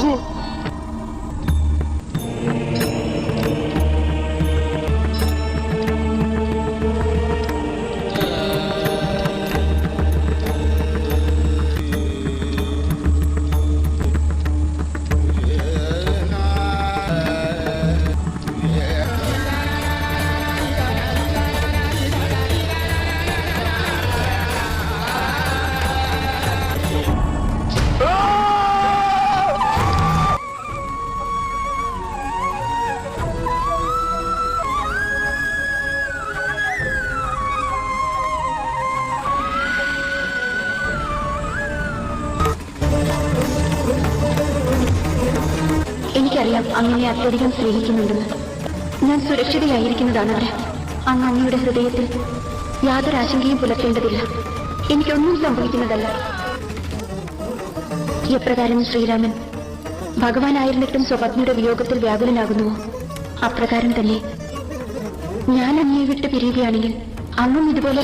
不 അങ്ങനെ അത്യധികം സ്നേഹിക്കുന്നുണ്ടെന്ന്. ഞാൻ സുരക്ഷിതയായിരിക്കുന്നതാണ് അവിടെ അങ്ങ് അങ്ങയുടെ ഹൃദയത്തിൽ യാതൊരു ആശങ്കയും പുലർത്തേണ്ടതില്ല. എനിക്കൊന്നും സംഭവിക്കുന്നതല്ല. എപ്രകാരം ശ്രീരാമൻ ഭഗവാനായിരുന്നിട്ടും സ്വപത്നിയുടെ വിയോഗത്തിൽ വ്യാകുലനാകുന്നുവോ? അപ്രകാരം തന്നെ. ഞാൻ അങ്ങയെ വിട്ട് പിരിയുകയാണെങ്കിൽ അങ്ങും ഇതുപോലെ